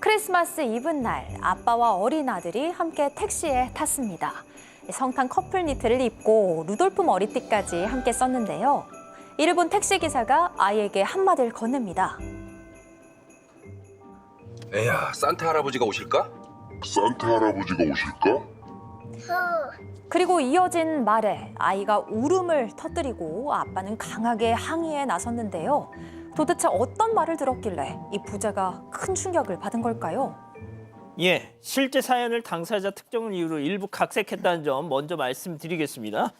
크리스마스 이브날 아빠와 어린 아들이 함께 택시에 탔습니다. 성탄 커플 니트를 입고 루돌프 머리띠까지 함께 썼는데요. 이를 본 택시 기사가 아이에게 한마디를 건넵니다. 에야, 산타 할아버지가 오실까? 산타 할아버지가 오실까? 그리고 이어진 말에 아이가 울음을 터뜨리고 아빠는 강하게 항의에 나섰는데요. 도대체 어떤 말을 들었길래 이 부자가 큰 충격을 받은 걸까요? 예, 실제 사연을 당사자 특정을 이유로 일부 각색했다는 점 먼저 말씀드리겠습니다.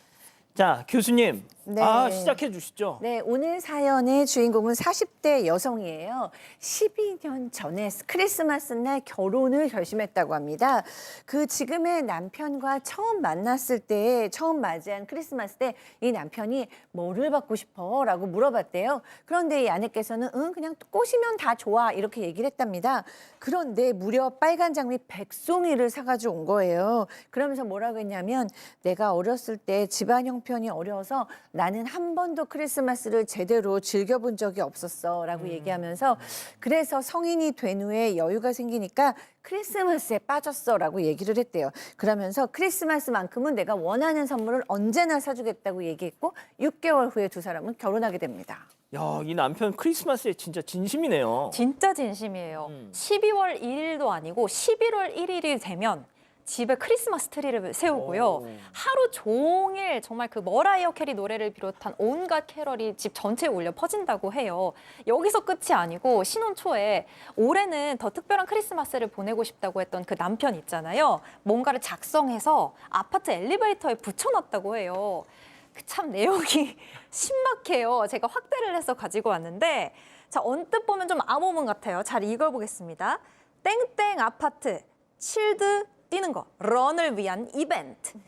자, 교수님, 네. 아 시작해 주시죠. 네, 오늘 사연의 주인공은 40대 여성이에요. 12년 전에 크리스마스 날 결혼을 결심했다고 합니다. 그 지금의 남편과 처음 만났을 때, 처음 맞이한 크리스마스 때 이 남편이 뭐를 받고 싶어? 라고 물어봤대요. 그런데 이 아내께서는 응, 그냥 꽃이면 다 좋아. 이렇게 얘기를 했답니다. 그런데 무려 빨간 장미 백송이를 사가지고 온 거예요. 그러면서 뭐라고 했냐면 내가 어렸을 때 집안 형 편이 어려워서 나는 한 번도 크리스마스를 제대로 즐겨본 적이 없었어 라고 얘기하면서 그래서 성인이 된 후에 여유가 생기니까 크리스마스에 빠졌어 라고 얘기를 했대요. 그러면서 크리스마스만큼은 내가 원하는 선물을 언제나 사주겠다고 얘기했고 6개월 후에 두 사람은 결혼하게 됩니다. 야, 이 남편 크리스마스에 진짜 진심이네요. 진짜 진심이에요. 음. 12월 1일도 아니고 11월 1일이 되면 집에 크리스마스 트리를 세우고요. 오. 하루 종일 정말 그 머라이어 캐리 노래를 비롯한 온갖 캐럴이 집 전체에 울려 퍼진다고 해요. 여기서 끝이 아니고 신혼 초에 올해는 더 특별한 크리스마스를 보내고 싶다고 했던 그 남편 있잖아요. 뭔가를 작성해서 아파트 엘리베이터에 붙여놨다고 해요. 그참 내용이 신박해요. 제가 확대를 해서 가지고 왔는데 자 언뜻 보면 좀 암호문 같아요. 잘 읽어보겠습니다. 땡땡 아파트 칠드 뛰는 거 런을 위한 이벤트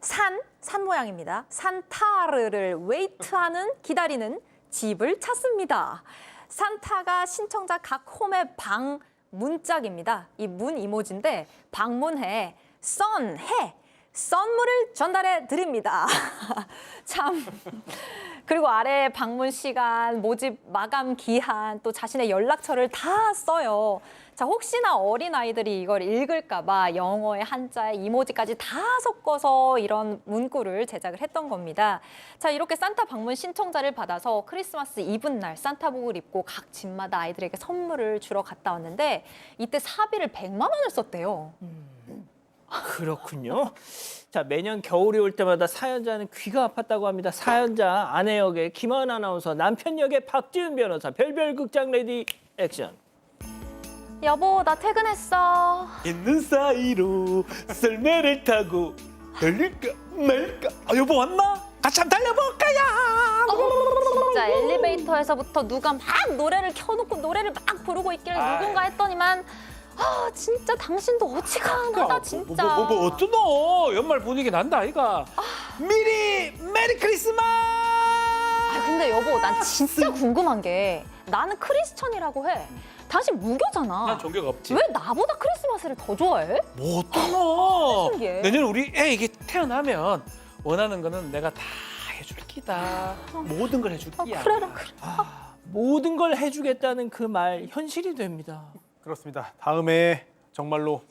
산, 산 모양입니다. 산타르를 웨이트하는 기다리는 집을 찾습니다. 산타가 신청자 각 홈의 방 문짝입니다. 이 문 이모지인데 방문해 썬, 해 선물을 전달해 드립니다. 참. 그리고 아래 방문 시간, 모집 마감 기한, 또 자신의 연락처를 다 써요. 자, 혹시나 어린 아이들이 이걸 읽을까봐 영어의 한자에 이모지까지 다 섞어서 이런 문구를 제작을 했던 겁니다. 자, 이렇게 산타 방문 신청자를 받아서 크리스마스 이브날 산타복을 입고 각 집마다 아이들에게 선물을 주러 갔다 왔는데 이때 사비를 100만 원을 썼대요. 그렇군요. 자, 매년 겨울이 올 때마다 사연자는 귀가 아팠다고 합니다. 사연자 아내 역의 김하은 아나운서, 남편 역의 박지은 변호사, 별별 극장 레디 액션. 여보, 나 퇴근했어. 있는 사이로 썰매를 타고 달릴까 말까 아, 여보 왔나? 같이 한번 달려볼까야 진짜 엘리베이터에서부터 누가 막 노래를 켜놓고 노래를 막 부르고 있길래 아이. 누군가 했더니만 아 진짜 당신도 어찌가 나다 진짜. 뭐, 뭐, 뭐 어떠노? 연말 분위기 난다 아이가. 미리 메리 크리스마스! 아 근데 여보 난 진짜 궁금한 게 나는 크리스천이라고 해. 당신 무교잖아. 난 종교가 없지. 왜 나보다 크리스마스를 더 좋아해? 뭐 어떠노? 신기해. 내년 우리 애 이게 태어나면 원하는 거는 내가 다 해줄 기다. 모든 걸 해줄 아, 기야. 그래라 그래. 모든 걸 해주겠다는 그 말 현실이 됩니다. 그렇습니다. 다음에 정말로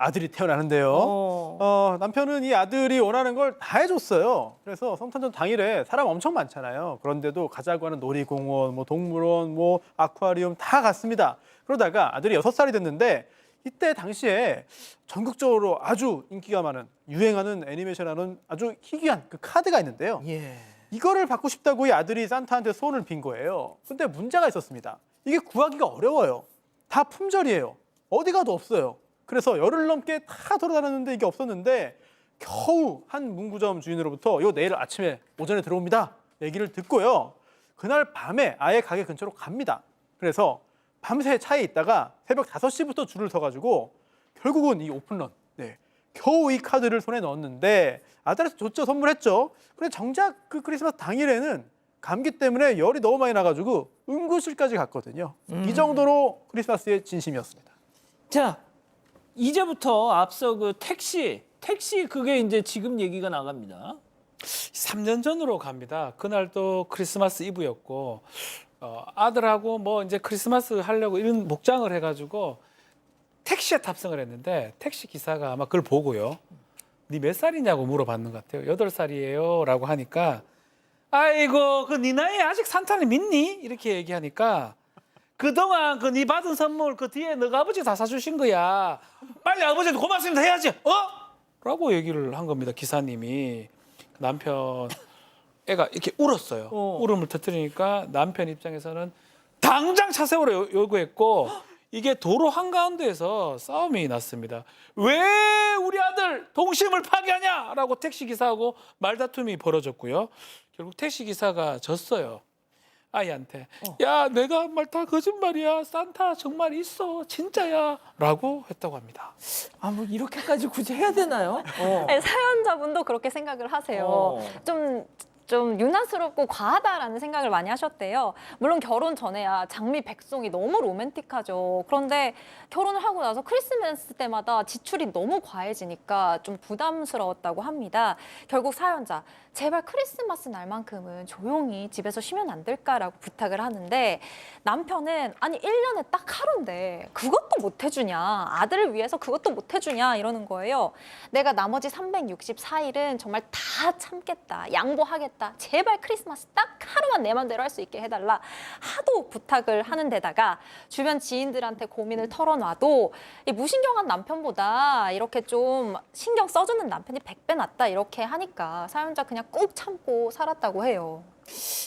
아들이 태어나는데요. 어. 어, 남편은 이 아들이 원하는 걸 다 해줬어요. 그래서 성탄절 당일에 사람 엄청 많잖아요. 그런데도 가자고 하는 놀이공원, 뭐 동물원, 뭐 아쿠아리움 다 갔습니다. 그러다가 아들이 여섯 살이 됐는데 이때 당시에 전국적으로 아주 인기가 많은 유행하는 애니메이션하는 아주 희귀한 그 카드가 있는데요. 예. 이거를 받고 싶다고 이 아들이 산타한테 소원을 빈 거예요. 근데 문제가 있었습니다. 이게 구하기가 어려워요. 다 품절이에요. 어디 가도 없어요. 그래서 열흘 넘게 다 돌아다녔는데 이게 없었는데 겨우 한 문구점 주인으로부터 요 내일 아침에 오전에 들어옵니다. 얘기를 듣고요. 그날 밤에 아예 가게 근처로 갑니다. 그래서 밤새 차에 있다가 새벽 5시부터 줄을 서가지고 결국은 이 오픈런, 네, 겨우 이 카드를 손에 넣었는데 아들한테 줬죠, 선물했죠. 근데 정작 그 크리스마스 당일에는 감기 때문에 열이 너무 많이 나가지고 응급실까지 갔거든요. 이 정도로 크리스마스의 진심이었습니다. 자, 이제부터 앞서 그 택시, 택시 그게 이제 지금 얘기가 나갑니다. 3년 전으로 갑니다. 그날 또 크리스마스 이브였고 어, 아들하고 뭐 이제 크리스마스 하려고 이런 목장을 해가지고 택시에 탑승을 했는데 택시 기사가 아마 그걸 보고요. 니몇 살이냐고 물어봤는 것 같아요. 여덟 살이에요라고 하니까 아이고 그니 나이에 아직 산타를 믿니? 이렇게 얘기하니까 그동안 그니 받은 선물 그 뒤에 너가 아버지 다 사주신 거야. 빨리 아버지한테 고맙습니다 해야지. 어? 라고 얘기를 한 겁니다. 기사님이 남편 애가 이렇게 울었어요. 어. 울음을 터뜨리니까 남편 입장에서는 당장 차 세우라 요- 요구했고 이게 도로 한가운데에서 싸움이 났습니다. 왜 우리 아들 동심을 파괴하냐라고 택시 기사하고 말다툼이 벌어졌고요. 결국 택시 기사가 졌어요. 아이한테 야 내가 말다 거짓말이야 산타 정말 있어 진짜야라고 했다고 합니다. 아 뭐 이렇게까지 굳이 해야 되나요? 어. 네, 사연자분도 그렇게 생각을 하세요. 어. 좀, 좀 유난스럽고 과하다라는 생각을 많이 하셨대요. 물론 결혼 전에야 장미 백송이 너무 로맨틱하죠. 그런데 결혼을 하고 나서 크리스마스 때마다 지출이 너무 과해지니까 좀 부담스러웠다고 합니다. 결국 사연자, 제발 크리스마스 날만큼은 조용히 집에서 쉬면 안 될까라고 부탁을 하는데 남편은 아니 1년에 딱 하루인데 그것도 못 해주냐. 아들을 위해서 그것도 못 해주냐 이러는 거예요. 내가 나머지 364일은 정말 다 참겠다. 양보하겠다. 제발 크리스마스 딱 하루만 내 맘대로 할 수 있게 해달라. 하도 부탁을 하는 데다가 주변 지인들한테 고민을 털어놔도 이 무신경한 남편보다 이렇게 좀 신경 써주는 남편이 100배 낫다 이렇게 하니까 사연자 그냥 꾹 참고 살았다고 해요.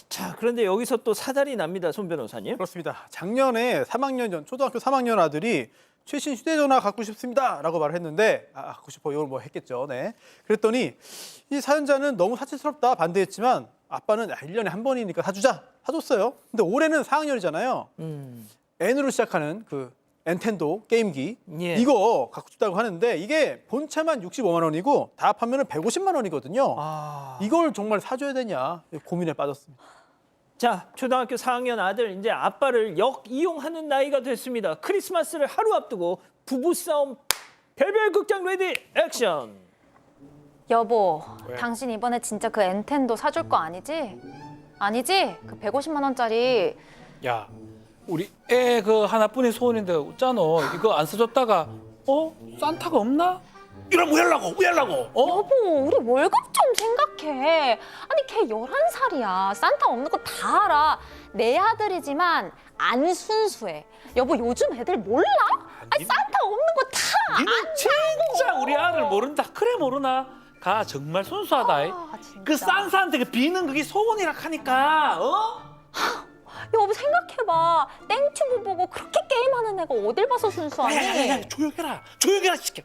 자 그런데 여기서 또 사달이 납니다, 손 변호사님. 그렇습니다. 작년에 3학년 전 초등학교 3학년 아들이 최신 휴대전화 갖고 싶습니다 라고 말을 했는데 아 갖고 싶어 이걸 뭐 했겠죠. 네. 그랬더니 이 사연자는 너무 사치스럽다 반대했지만 아빠는 야, 1년에 한 번이니까 사주자 사줬어요. 근데 올해는 4학년이잖아요. 음. N으로 시작하는 그 닌텐도 게임기 예. 이거 갖고 싶다고 하는데 이게 본체만 65만 원이고 다 합하면 150만 원이거든요. 아. 이걸 정말 사줘야 되냐 고민에 빠졌습니다. 자, 초등학교 4학년 아들 이제 아빠를 역 이용하는 나이가 됐습니다. 크리스마스를 하루 앞두고 부부 싸움 별별 극장 레디 액션. 여보, 당신 이번에 진짜 그 엔텐도 사줄 거 아니지? 아니지? 그 150만 원짜리 야, 우리 애 그 하나뿐인 소원인데 웃잖아. 이거 안 써줬다가 어 산타가 없나? 이러면 왜 하려고? 왜 하려고? 어? 여보, 우리 월급 좀 생각해. 아니, 걔 11살이야. 산타 없는 거 다 알아. 내 아들이지만 안 순수해. 여보, 요즘 애들 몰라? 아니, 산타 없는 거 다 니는 진짜 우리 아들 모른다. 그래 모르나? 가 정말 순수하다. 아, 진짜. 그 산사한테 그 비는 그게 소원이라 하니까 어? 여보, 생각해봐. 땡튜브 보고 그렇게 게임하는 애가 어딜 봐서 순수하니? 야야야 조용해라 조용해라 시켜.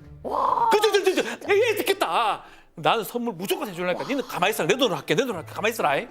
그저저저저 얘 듣겠다. 나는 선물 무조건 해줄라니까. 니는 가만히 있어라. 내 돈으로 할게. 내 돈으로 할게. 가만히 있어라. 이.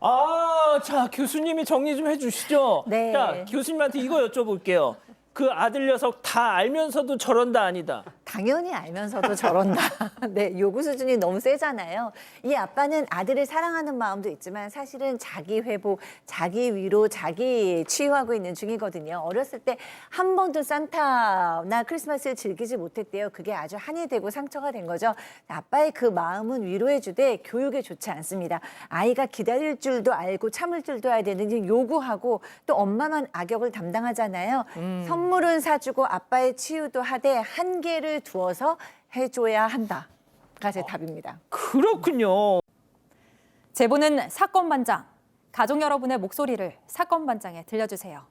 아, 자 교수님이 정리 좀 해주시죠. 네. 자 교수님한테 이거 여쭤볼게요. 그 아들 녀석 다 알면서도 저런다 아니다. 당연히 알면서도 저런다. 네, 요구 수준이 너무 세잖아요. 이 아빠는 아들을 사랑하는 마음도 있지만 사실은 자기 회복, 자기 위로, 자기 치유하고 있는 중이거든요. 어렸을 때 한 번도 산타나 크리스마스를 즐기지 못했대요. 그게 아주 한이 되고 상처가 된 거죠. 아빠의 그 마음은 위로해 주되 교육에 좋지 않습니다. 아이가 기다릴 줄도 알고 참을 줄도 알아야 되는지 요구하고 또 엄마만 악역을 담당하잖아요. 선물은 사주고 아빠의 치유도 하되 한계 를 두어서 해줘야 한다가 제 답입니다. 그렇군요. 제보는 사건 반장. 가족 여러분의 목소리를 사건 반장에 들려주세요.